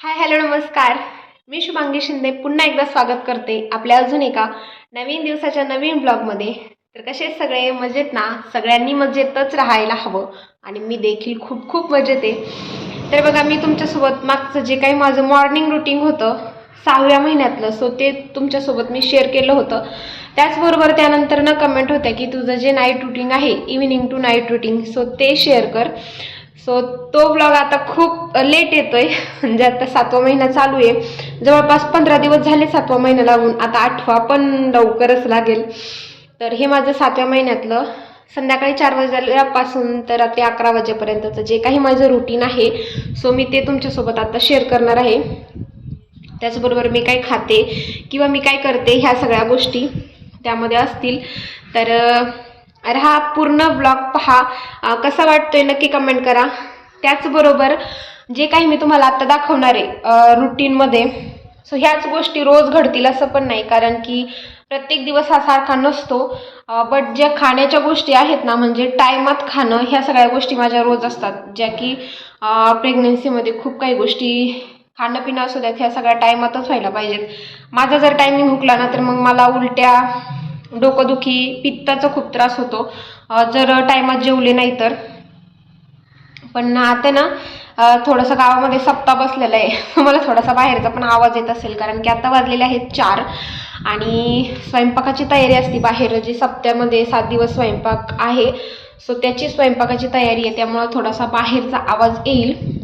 Hi hello नमस्कार. मी शुभांगी शिंदे पुन्हा एकदा स्वागत करते आपल्या अजून एका नवीन दिवसाच्या नवीन ब्लॉगमध्ये. तर कसे सगळे? मजेत ना? सगळ्यांनी मजेतच राहायला हवं आणि मी देखील खूप खूप मजेत आहे. तर बघा मी तुमच्यासोबत मागचं जे काही माझं मॉर्निंग रुटीन होतं सहाव्या महिन्यातलं सो ते तुमच्यासोबत मी शेअर केलं होतं. त्याचबरोबर त्यानंतर ना कमेंट होत्या की तुझं जे नाईट रुटीन आहे evening to night routine so ते शेअर कर. सो तो ब्लॉग आता खूप लेट येतोय. म्हणजे आता सातवा महिना चालू आहे. जवळपास पंधरा दिवस झाले सातवा महिना लागून. आता आठवा पण लवकरच लागेल. तर हे माझं सातव्या महिन्यातलं. संध्याकाळी चार वाजल्यापासून तर रात्री अकरा वाजेपर्यंतचं जे काही माझं रुटीन आहे सो मी ते तुमच्यासोबत आता शेअर करणार आहे. त्याचबरोबर मी काय खाते किंवा मी काय करते ह्या सगळ्या गोष्टी त्यामध्ये असतील. तर तर हा पूर्ण ब्लॉग पहा. कसा वाटतोय नक्की कमेंट करा. त्याचबरोबर जे काही मी तुम्हाला आत्ता दाखवणार आहे रुटीनमध्ये सो ह्याच गोष्टी रोज घडतील असं पण नाही. कारण की प्रत्येक दिवस हा सारखा नसतो. बट ज्या खाण्याच्या गोष्टी आहेत ना म्हणजे टायमात खाणं ह्या सगळ्या गोष्टी माझ्या रोज असतात. ज्या की प्रेग्नेन्सीमध्ये खूप काही गोष्टी खाणं पिणं असू द्यात ह्या सगळ्या टायमातच व्हायला पाहिजेत. माझा जर टायमिंग हुकला ना तर मग मला उलट्या डोकंदुखी पित्ताचा खूप त्रास होतो. जर टायमात जेवले नाही तर. पण आता ना थोडंसं गावामध्ये सप्ताह बसलेला आहे. मला थोडासा बाहेरचा पण आवाज येत असेल कारण की आता वाजलेले आहेत चार. आणि स्वयंपाकाची तयारी असते बाहेर जे सप्त्यामध्ये सात दिवस स्वयंपाक आहे सो त्याची स्वयंपाकाची तयारी आहे. त्यामुळं थोडासा बाहेरचा आवाज येईल.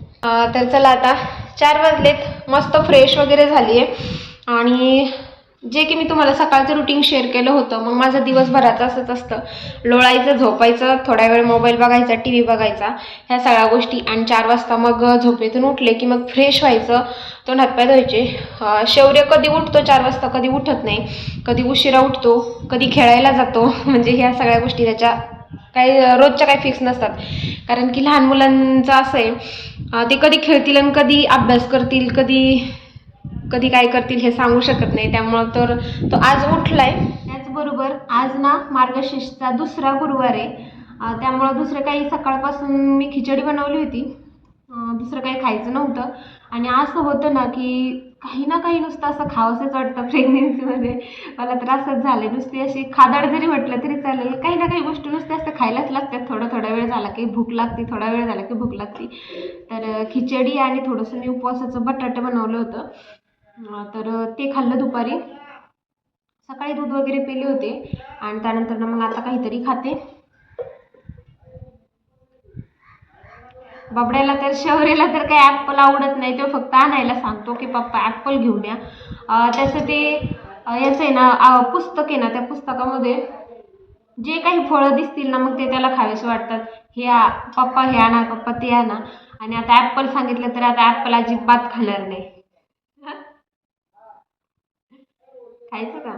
तर चला आता चार वाजलेत. मस्त फ्रेश वगैरे झाली आहे आणि जे की मी तुम्हाला सकाळचं रुटीन शेअर केलं होतं मग माझं दिवसभराचं असंच असतं. लोळायचं झोपायचं थोड्या वेळ मोबाईल बघायचा टी व्ही बघायचा ह्या सगळ्या गोष्टी. आणि चार वाजता मग झोपेतून उठले की मग फ्रेश व्हायचं. तोंड हातपाय धुवायचे. शौर्य कधी उठतो? चार वाजता कधी उठत नाही. कधी उशिरा उठतो कधी खेळायला जातो. म्हणजे ह्या सगळ्या गोष्टी त्याच्या काही रोजच्या काही फिक्स नसतात. कारण की लहान मुलांचं असं आहे ते कधी खेळतील आणि कधी अभ्यास करतील कधी कधी काय करतील हे सांगू शकत नाही. त्यामुळं तर तो आज उठलाय. त्याचबरोबर आज ना मार्गशीर्षचा दुसरा गुरुवार आहे. त्यामुळं दुसरं काही सकाळपासून मी खिचडी बनवली होती. दुसरं काही खायचं नव्हतं. आणि असं होतं ना की काही ना काही नुसतं असं खावंसंच वाटतं प्रेग्नेन्सीमध्ये मला तर असंच झालं नुसती अशी खादाड जरी म्हटलं तरी चालेल. काही ना काही गोष्टी नुसत्या असं खायलाच लागतात. थोडा थोडा वेळ झाला की भूक लागते थोडा वेळ झाला की भूक लागते. तर खिचडी आणि थोडंसं मी उपवासाचं बटाटं बनवलं होतं. तर ते खाल्लं दुपारी. सकाळी दूध वगैरे पिले होते. आणि त्यानंतर ना मग आता काहीतरी खाते. बाबड्याला तर शौर्याला तर काही ॲपल आवडत नाही. तो फक्त आणायला सांगतो की पप्पा ॲपल घेऊन या. त्याचं ते याचं आहे ना पुस्तक आहे ना त्या पुस्तकामध्ये जे काही फळं दिसतील ना मग ते त्याला खावेसे वाटतात. हे आ पप्पा हे आणा पप्पा ते आणा. आणि आता ॲपल सांगितलं तर आता ॲपल अजिबात खाणार नाही. खायचं का?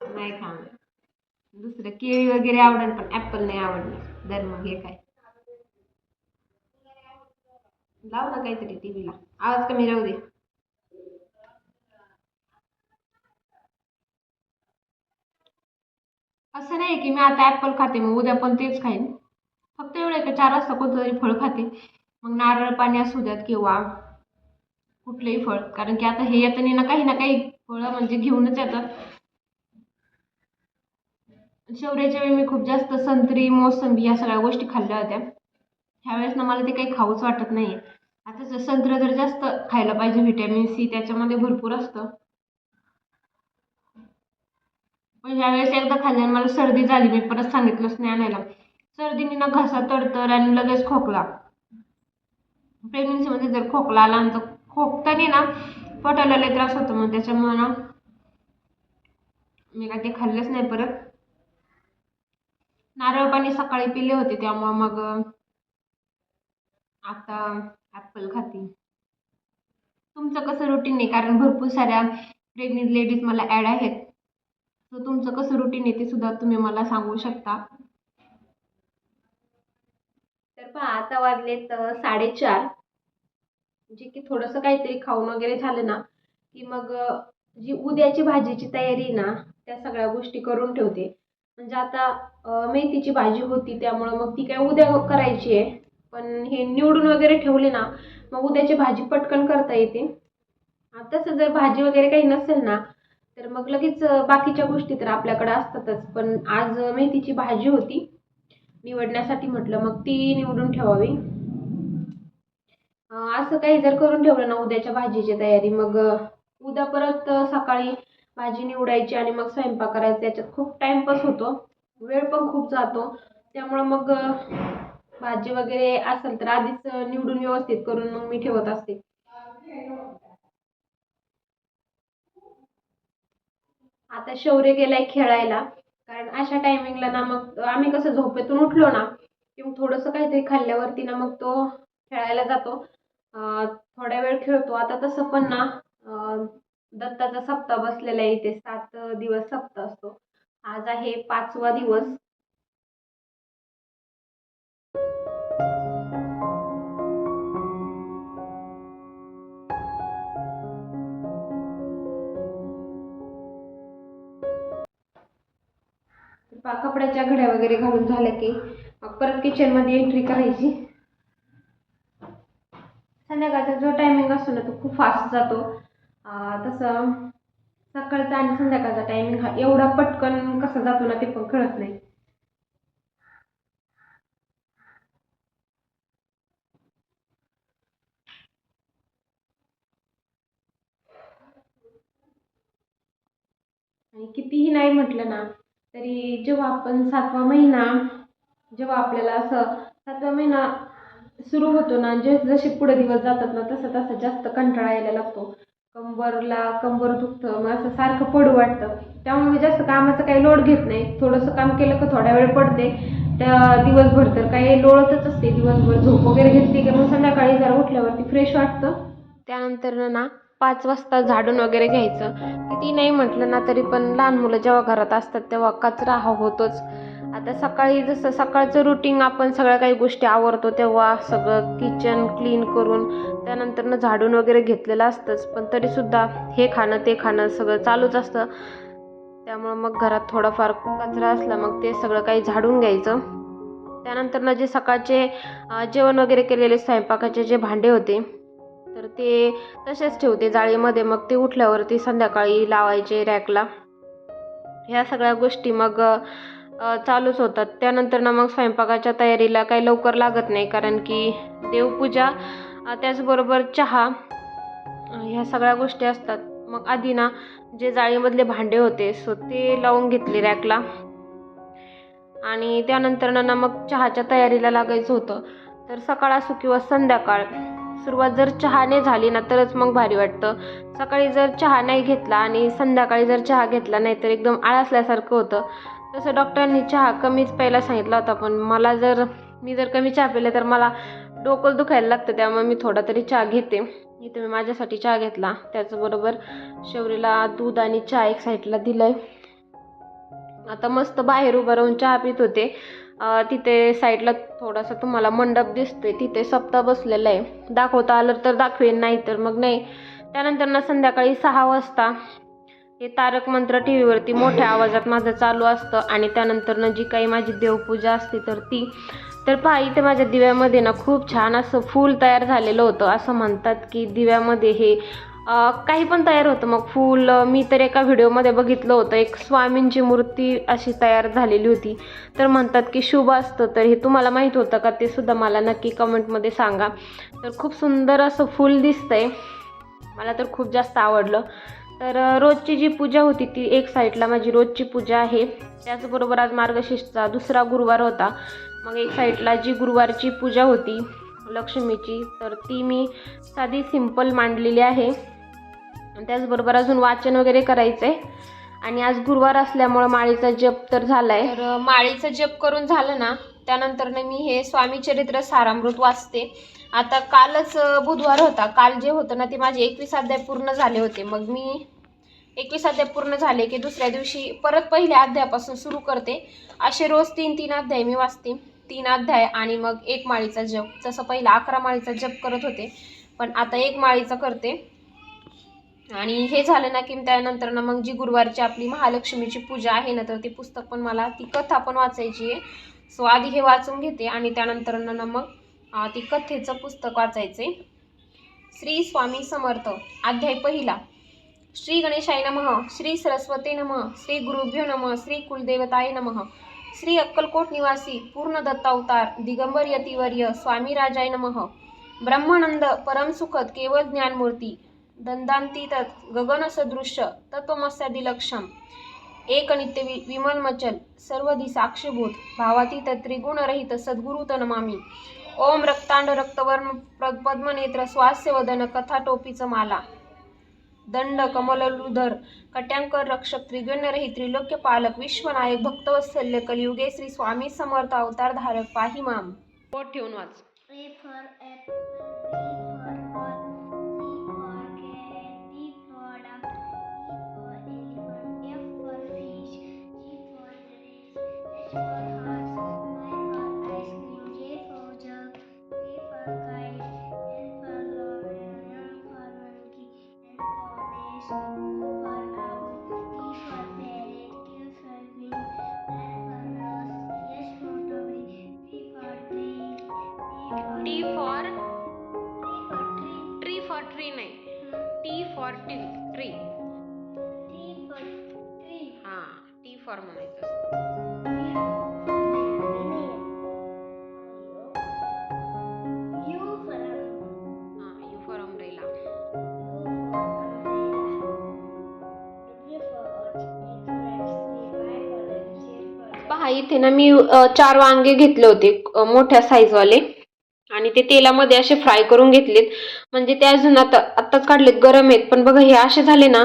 नाही खाणार. दुसरं केळी वगैरे आवडेल पण ॲपल नाही आवडणार दर मग हे काय? लाव ना काहीतरी टी व्हीला आवाज कमी राहू दे. असं नाही की मी आता ॲपल खाते मग उद्या पण तेच खाईन. फक्त एवढं का चार वाजता कोणतं तरी फळ खाते. मग नारळ पाणी असू द्यात किंवा कुठलंही फळ. कारण की आता हे येतं ना काही ना काही फळं म्हणजे घेऊनच येतात. शेवऱ्याच्या वेळी मी खूप जास्त संत्री मोसंबी या सगळ्या गोष्टी खाल्ल्या होत्या. ह्यावेळेस ना मला ते काही खाऊच वाटत नाही आता संत्र जर जास्त खायला पाहिजे व्हिटॅमिन सी त्याच्यामध्ये भरपूर असतं. पण ह्यावेळेस एकदा खाल्ल्याने मला सर्दी झाली मी परत सांगितलंच नाही आणायला. सर्दीने ना घसा तडतर आणि लगेच खोकला. प्रेग्नन्सीमध्ये जर खोकला आला आणि तर खोकताना ना पोटाला लय त्रास होतो मग त्याच्यामुळे ना मी काय ते खाल्लंच नाही परत. नारळ पाणी सकाळी पिले होते त्यामुळं मग आता ॲपल खाते. तुमचं कसं रुटीन आहे? कारण भरपूर साऱ्या प्रेग्नेंट लेडीज मला ॲड आहेत. तर तुमचं कसं रुटीन आहे ते सुद्धा तुम्ही मला सांगू शकता. तर पहा आता वाजलेत साडेचार. जे की थोडंसं काहीतरी खाऊन वगैरे झालं ना की मग जी उद्याची भाजीची तयारी ना त्या सगळ्या गोष्टी करून ठेवते. म्हणजे आता मेथीची भाजी होती त्यामुळं मग ती काय उद्या करायची आहे. पण हे निवडून वगैरे ठेवले ना मग उद्याची भाजी पटकन करता येते. तसं जर भाजी वगैरे काही नसेल ना तर मग लगेच बाकीच्या गोष्टी तर आपल्याकडे असतातच. पण आज मेथीची भाजी होती. निवडण्यासाठी म्हटलं मग ती निवडून ठेवावी. असं काही जर करून ठेवलं ना उद्याच्या भाजीची तयारी मग उद्या परत सकाळी भाजी निवडायची आणि मग स्वयंपाक करायचा याच्यात खूप टाईमपास होतो. वेळ पण खूप जातो. त्यामुळं मग भाजी वगैरे असेल तर आधीच निवडून व्यवस्थित करून मग मी ठेवत असते. आता शौर्य गेलाय खेळायला. कारण अशा टायमिंगला ना मग आम्ही कसं झोपेतून उठलो ना की मग थोडंसं काहीतरी खाल्ल्यावरती ना मग तो खेळायला जातो. थोड्या वेळ खेळतो. आता तसं पण ना दत्ताचा सप्ताह बसलेला आहे इथे. सात दिवस सप्ताह असतो. आज आहे पाचवा दिवस. कपड्याच्या घड्या वगैरे घालून झाल्या की परत किचनमध्ये एंट्री करायची. संध्याकाळचा जो टायमिंग असतो ना तो खूप फास्ट जातो. तसं सकाळचा आणि संध्याकाळचा टायमिंग हा एवढा पटकन कसा जातो ना ते पण कळत नाही. आणि कितीही नाही म्हटलं ना तरी जेव्हा आपण सातवा महिना जेव्हा आपल्याला असं सातवा महिना सुरू होतो ना. जे जसे पुढे दिवस जातात ना तसं तसं जास्त कंटाळा यायला लागतो. कंबरला कंबर दुखतं मग असं सारखं पडू वाटतं. त्यामुळे मी जास्त कामाचं काही लोड घेत नाही. थोडंसं काम केलं का थोडा वेळ पडते. त्या दिवसभर तर काही लोळतच असते. दिवसभर झोप वगैरे घेतली की मग संध्याकाळी जरा उठल्यावरती फ्रेश वाटतं. त्यानंतर ना पाच वाजता झाडून वगैरे घ्यायचं. किती नाही म्हटलं ना तरी पण लहान मुलं जेव्हा घरात असतात तेव्हा कचरा हा होतोच. आता सकाळी जसं सकाळचं रुटीन आपण सगळ्या काही गोष्टी आवरतो तेव्हा सगळं किचन क्लीन करून त्यानंतरनं झाडून वगैरे घेतलेलं असतंच. पण तरीसुद्धा हे खाणं ते खाणं सगळं चालूच असतं. त्यामुळं मग घरात थोडाफार कचरा असला मग ते सगळं काही झाडून घ्यायचं. त्यानंतरनं जे सकाळचे जेवण वगैरे केलेले स्वयंपाकाचे जे भांडे होते तर ते तसेच ठेवते जाळीमध्ये. मग ते उठल्यावरती संध्याकाळी लावायचे रॅकला. ह्या सगळ्या गोष्टी मग चालूच होतात. त्यानंतर ना मग स्वयंपाकाच्या तयारीला काही लवकर लागत नाही कारण की देवपूजा त्याचबरोबर चहा ह्या सगळ्या गोष्टी असतात. मग आधी ना जे जाळीमधले भांडे होते सो ते लावून घेतले रॅकला. आणि त्यानंतर ना मग चहाच्या तयारीला लागायचं होतं. तर सकाळ असो किंवा संध्याकाळ सुरुवात जर चहाने झाली ना तरच मग भारी वाटतं. सकाळी जर चहा नाही घेतला आणि संध्याकाळी जर चहा घेतला नाही तर एकदम आळसल्यासारखं होतं. तसं डॉक्टरांनी चहा कमीच प्यायला सांगितला होता पण मला जर मी जर कमी चहा पिले तर मला डोकं दुखायला लागतं त्यामुळे मी थोडा तरी चहा घेते. इथे मी माझ्यासाठी चहा घेतला. त्याचबरोबर शौरीला दूध आणि चहा एक साईडला दिलं आहे आता मस्त बाहेर उभं राहून चहा पित होते. तिथे साईडला थोडासा तुम्हाला मंडप दिसतोय. तिथे सप्ताह बसलेला आहे. दाखवता आलं तर दाखवेन नाही तर मग नाही. त्यानंतर ना संध्याकाळी सहा वाजता हे तारक मंत्र टी व्हीवरती मोठ्या आवाजात माझं चालू असतं आणि त्यानंतरनं जी काही माझी देवपूजा असते तर ती तर पहा इथे माझ्या दिव्यामध्ये ना खूप छान असं फूल तयार झालेलं होतं. असं म्हणतात की दिव्यामध्ये हे काही पण तयार होतं. मग फूल मी तर एका व्हिडिओमध्ये बघितलं होतं. एक स्वामींची मूर्ती अशी तयार झालेली होती. तर म्हणतात की शुभ असतं. तर हे तुम्हाला माहीत होतं का? ते सुद्धा मला नक्की कमेंटमध्ये सांगा. तर खूप सुंदर असं फूल दिसतंय. मला तर खूप जास्त आवडलं. तर रोजची जी पूजा होती ती एक साईडला माझी रोजची पूजा आहे. त्याचबरोबर आज मार्गशीर्षचा दुसरा गुरुवार होता. मग एक साईडला जी गुरुवारची पूजा होती लक्ष्मीची तर ती मी साधी सिंपल मांडलेली आहे. त्याचबरोबर अजून वाचन वगैरे करायचं आहे आणि आज गुरुवार असल्यामुळं माळीचा जप तर झाला आहे तर माळीचा जप करून झालं ना त्यानंतर मी हे स्वामी चरित्र सारामृत वाचते. आता कालच बुधवार होता. काल जे होतं ना ते माझे एकवीस अध्याय पूर्ण झाले होते. मग मी एकवीस अध्याय पूर्ण झाले की दुसऱ्या दिवशी परत पहिल्या अध्यायापासून सुरू करते. असे रोज तीन तीन अध्याय मी वाचते. तीन अध्याय आणि मग एक माळीचा जप. जसं पहिला अकरा माळीचा जप करत होते पण आता एक माळीचा करते. आणि हे झालं ना की त्यानंतर ना मग जी गुरुवारची आपली महालक्ष्मीची पूजा आहे ना तर ती पुस्तक पण मला ती कथा पण वाचायची आहे. सो आधी हे वाचून घेते आणि त्यानंतर न मग ती कथेचं पुस्तक वाचायचे. श्री स्वामी समर्थ अध्याय पहिला. श्री गणेशाय नमः श्री सरस्वते नमः श्री गुरुभ्यो नमः श्री कुलदेवताय नमः श्री अक्कलकोट निवासी पूर्ण दत्तावतार दिगंबर यतिवर्य स्वामी राजाय नमः ब्रह्मानंद परमसुखद केवळ ज्ञानमूर्ती दंदांतीत गगनसदृश्य तत्वमस्यादिलक्षम एक नित्य वि विमलमचल सर्वधी साक्षीभूत भावातीत त्रिगुणरहित सद्गुरुत नमामी ओम रक्तांड रक्तवर्ण पद्मनेत्र स्वास्य वदन कथा टोपीचं माला. दंड कमललुधर कट्यांकर रक्षक त्रिगण्यरहित त्रिलोक्य पालक विश्वनायक भक्तवत्सल्य कलियुगे श्री स्वामी समर्थ अवतार धारक पाही माम पोट ठेवून वाच. T for tree for tree नाही टी फॉर टी ट्री पहा इथे ना मी चार वांगे घेतले होते मोठ्या साईजवाले आणि ते तेलामध्ये असे फ्राय करून घेतलेत. म्हणजे ते अजून आता आत्ताच काढलेत गरम आहेत. पण बघा हे असे झाले ना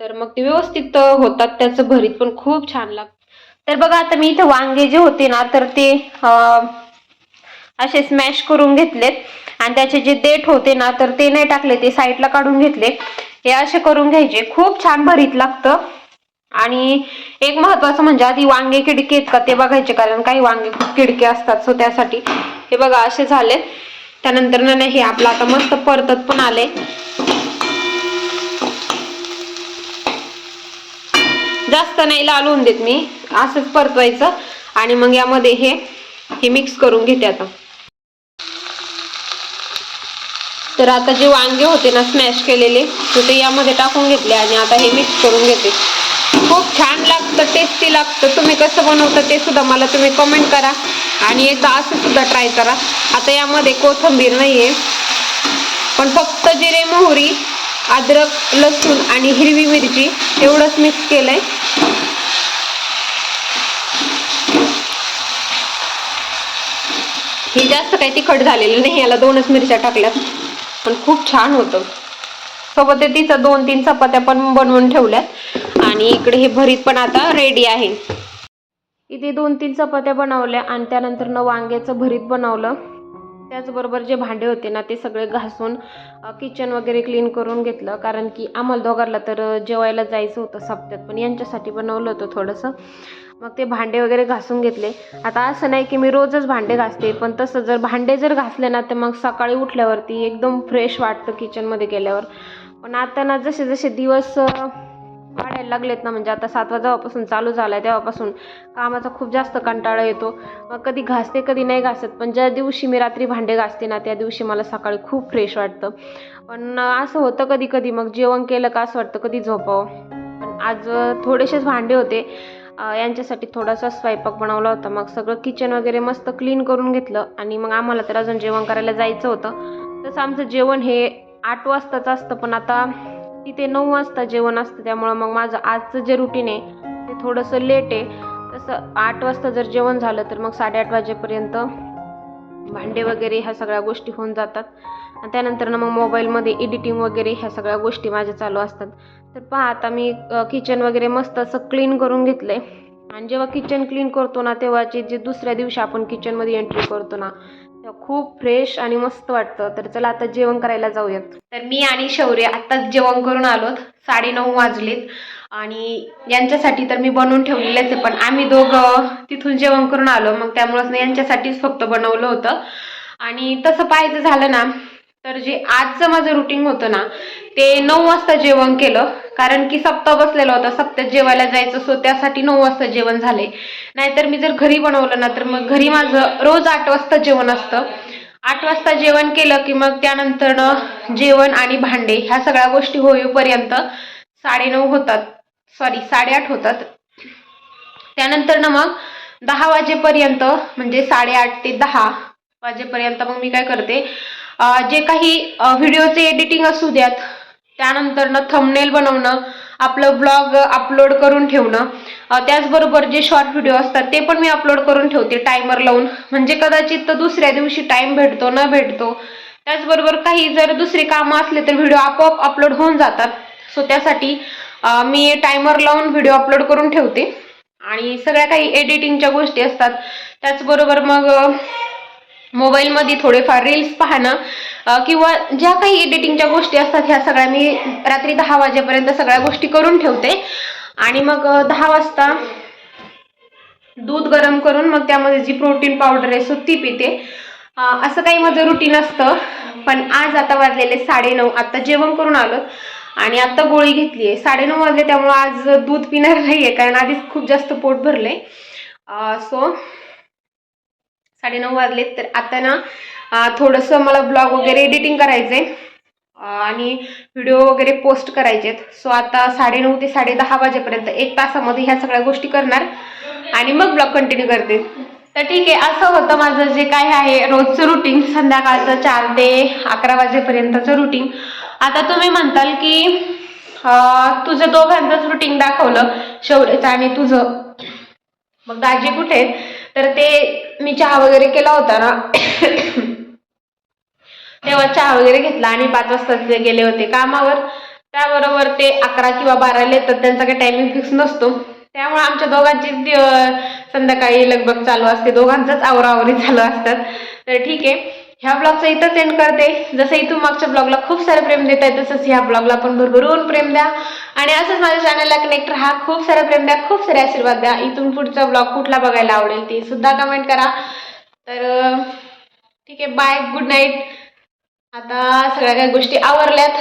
तर मग ते व्यवस्थित होतात. त्याचं भरीत पण खूप छान लागतं. तर बघा आता मी इथे वांगे जे होते ना तर ते असे स्मॅश करून घेतलेत. आणि त्याचे जे देठ होते ना तर ते नाही टाकले ते साईडला काढून घेतले. हे असे करून घ्यायचे. खूप छान भरीत लागतं. आणि एक महत्वाचं म्हणजे आधी वांगे किडके आहेत का ते बघायचे कारण काही वांगे खूप किडके असतात. सो त्यासाठी हे बघा असे झाले त्यानंतर ना हे आपलं आता मस्त परतत पण आले. जास्त नाही लालवून देत मी असंच परतवायचं. आणि मग यामध्ये हे हे मिक्स करून घेते आता. तर आता जे वांगे होते ना स्मॅश केलेले तर ते यामध्ये टाकून घेतले आणि आता हे मिक्स करून घेते. खूप छान लागतं टेस्टी लागतं. तुम्ही कसं बनवता ते सुद्धा मला तुम्ही कमेंट करा आणि एकदा असं सुद्धा ट्राय करा. आता यामध्ये कोथिंबीर नाही आहे पण फक्त जिरे मोहरी अद्रक लसूण आणि हिरवी मिरची एवढंच मिक्स केलंय. हे जास्त काही तिखट झालेलं नाही याला दोनच मिरच्या टाकल्यात. पण खूप छान होतं. सोबत तिचा दोन तीन चपात्या पण बनवून ठेवल्यात. आणि इकडे हे भरीत पण आता रेडी आहे. इथे दोन तीन चपात्या बनवल्या आणि त्यानंतर न वांग्याचं भरीत बनवलं. त्याचबरोबर जे भांडे होते ना ते सगळे घासून किचन वगैरे क्लीन करून घेतलं. कारण की आम्हाला दोघांना तर जेवायला जायचं होतं सप्त्यात पण यांच्यासाठी बनवलं होतं थोडंसं. मग ते भांडे वगैरे घासून घेतले. आता असं नाही की मी रोजच भांडे घासते पण तसं जर भांडे जर घासले ना तर मग सकाळी उठल्यावरती एकदम फ्रेश वाटतं किचनमध्ये गेल्यावर. पण आता ना जसे जसे दिवस वाढायला लागलेत ना म्हणजे आता सातवा जेव्हापासून चालू झाला आहे तेव्हापासून कामाचा खूप जास्त कंटाळा येतो. मग कधी घासते कधी नाही घासत. पण ज्या दिवशी मी रात्री भांडे घासते ना त्या दिवशी मला सकाळी खूप फ्रेश वाटतं. पण असं होतं कधी कधी मग जेवण केलं का असं वाटतं कधी झोपावं. पण आज थोडेसेच भांडे होते. यांच्यासाठी थोडासा स्वयंपाक बनवला होता. मग सगळं किचन वगैरे मस्त क्लीन करून घेतलं. आणि मग आम्हाला तर अजून जेवण करायला जायचं होतं. तसं आमचं जेवण हे आठ वाजताच असतं पण आता तिथे नऊ वाजता जेवण असतं त्यामुळं मग माझं आजचं जे रुटीन आहे ते थोडंसं लेट आहे. तसं आठ वाजता जर जेवण झालं तर मग साडेआठ वाजेपर्यंत भांडे वगैरे ह्या सगळ्या गोष्टी होऊन जातात. आणि त्यानंतर ना मग मोबाईलमध्ये एडिटिंग वगैरे ह्या सगळ्या गोष्टी माझ्या चालू असतात. तर पहा आता मी किचन वगैरे मस्त असं क्लीन करून घेतलं आहे आणि जेव्हा किचन क्लीन करतो ना तेव्हाची जे दुसऱ्या दिवशी आपण किचनमध्ये एंट्री करतो ना खूप फ्रेश आणि मस्त वाटतं. तर चला आता जेवण करायला जाऊयात. तर मी आणि शौर्य आत्ताच जेवण करून आलोत. साडेनऊ वाजलेत. आणि यांच्यासाठी तर मी बनवून ठेवलेलेच आहे पण आम्ही दोघं तिथून जेवण करून आलो. मग त्यामुळंच यांच्यासाठीच फक्त बनवलं होतं. आणि तसं पाहायचं झालं ना तर जे आजचं माझं रुटीन होतं ना ते नऊ वाजता जेवण केलं. कारण की सप्ताह बसलेला होता सप्त्यात जेवायला जायचं सो त्यासाठी नऊ वाजता जेवण झाले. नाहीतर मी जर घरी बनवलं ना तर मग घरी माझं रोज आठ वाजता जेवण असतं. आठ वाजता जेवण केलं की मग त्यानंतरनं जेवण आणि भांडे ह्या सगळ्या गोष्टी होईपर्यंत साडेनऊ होतात. सॉरी साडेआठ होतात. त्यानंतर ना मग दहा वाजेपर्यंत म्हणजे साडेआठ ते दहा वाजेपर्यंत मग मी काय करते जे काही व्हिडिओचे एडिटिंग असू द्यात त्यानंतरनं थंबनेल बनवणं आपलं ब्लॉग अपलोड करून ठेवणं त्याचबरोबर जे शॉर्ट व्हिडिओ असतात ते पण मी अपलोड करून ठेवते टायमर लावून. म्हणजे कदाचित तर दुसऱ्या दिवशी टाईम भेटतो न भेटतो. त्याचबरोबर काही जर दुसरे कामं असले तर व्हिडिओ आपोआप अपलोड होऊन जातात. सो त्यासाठी मी टायमर लावून व्हिडिओ अपलोड करून ठेवते. आणि सगळ्या काही एडिटिंगच्या गोष्टी असतात. त्याचबरोबर मग मोबाईलमध्ये थोडेफार रील्स पाहणं किंवा ज्या काही एडिटिंगच्या गोष्टी असतात ह्या सगळ्या मी रात्री दहा वाजेपर्यंत सगळ्या गोष्टी करून ठेवते. आणि मग दहा वाजता दूध गरम करून मग त्यामध्ये जी प्रोटीन पावडर आहे सो ती पिते. असं काही माझं रुटीन असतं पण आज आता वाजलेले साडेनऊ आता जेवण करून आलो. आणि आता गोळी घेतली आहे. साडेनऊ वाजले त्यामुळे आज दूध पिणार नाही आहे कारण आधीच खूप जास्त पोट भरले सो साडेनऊ वाजले तर आता ना थोडंसं मला ब्लॉग वगैरे एडिटिंग करायचं आहे आणि व्हिडिओ वगैरे पोस्ट करायचे आहेत सो आता साडेनऊ ते साडे दहा वाजेपर्यंत एक तासामध्ये ह्या सगळ्या गोष्टी करणार. आणि मग ब्लॉग कंटिन्यू करते. तर ठीक आहे असं होतं माझं जे काय आहे रोजचं रुटीन संध्याकाळचं चार ते अकरा वाजेपर्यंतचं रुटीन आता तुम्ही म्हणताल की तुझं दोघांचंच रुटीन दाखवलं शेवटचं आणि तुझं. मग दाजी कुठे तर ते मी चहा वगैरे केला होता ना. तेव्हा चहा वगैरे घेतला आणि पाच वाजता ते गेले होते कामावर. त्याबरोबर ते अकरा किंवा बाराला येतात त्यांचा काही टायमिंग फिक्स नसतो. त्यामुळे आमच्या दोघांची संध्याकाळी लगबग चालू असते. दोघांचंच आवरावरी चालू असतात. तर ठीक आहे. ह्या ब्लॉगचं इथंच एंड करते. जसं इथून मागच्या ब्लॉगला खूप सारं प्रेम देत आहे तसंच ह्या ब्लॉगला पण भरभरून प्रेम द्या. आणि असंच माझ्या चॅनलला कनेक्ट राहा. खूप सारं प्रेम द्या खूप सारे आशीर्वाद द्या. इथून पुढचा ब्लॉग कुठला बघायला आवडेल ते सुद्धा कमेंट करा. तर ठीक आहे बाय गुड नाईट आता सगळ्या काही गोष्टी आवरल्यात.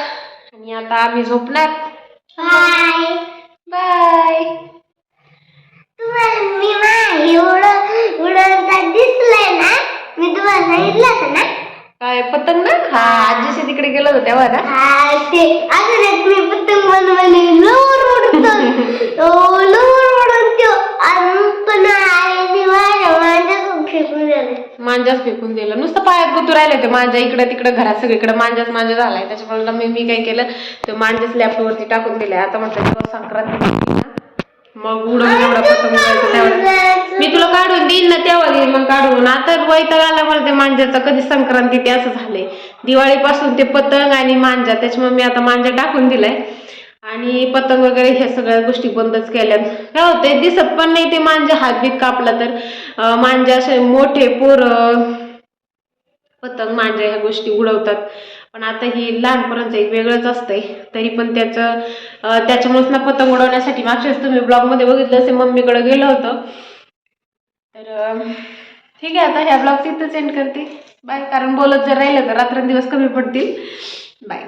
आणि आता आम्ही झोपणार. बाय बाय तुम्हाला मी नाही एवढं उडवता दिसलंय ना मी तुम्हाला सांगितलं होतं ना काय पतंग? ना हा आजीशी तिकडे गेलो होतो तेव्हा ना. ते अजून एक मी पतंग बनवले लोर उडतो लोर उडतो आणि पण आईने माझ्या माझ्या फेकून दिलं. मांजाच फेकून दिलं. नुसतं पायात गुतू राहिले होते मांजा इकडे तिकडे घरात सगळीकडे मांजाच मांजा झालाय. त्याच्यामुळे मी मी काय केलं? ते मांजाच लॅपटॉपवरती टाकून दिले आता म्हटलं संक्रांत मग उडवून एवढा पतंग मी तुला काढून देईन ना तेव्हा देईन मग काढून. आता वैताग आला मला ते मांजाचं कधी संक्रांती ते असं झालंय. दिवाळीपासून ते पतंग आणि मांजा त्याच्यामुळे मी आता मांजा टाकून दिलाय. आणि पतंग वगैरे ह्या सगळ्या गोष्टी बंदच केल्यात. काय होते दिसत पण नाही ते मांजा हातबीत कापला तर अं, मांजा असे मोठे पोर पतंग मांजा ह्या गोष्टी उडवतात. पण आता ही लहानपणाचं एक वेगळंच असतंय. तरी पण त्याचं त्याच्यामुळेच ना पतंग उडवण्यासाठी मागच्याच तुम्ही ब्लॉगमध्ये बघितलं असे मम्मीकडे गेलं होतं. तर ठीक आहे आता ह्या ब्लॉग तिथंच एंड करते. बाय कारण बोलत जर राहिलं तर रात्रंदिवस कमी पडतील. बाय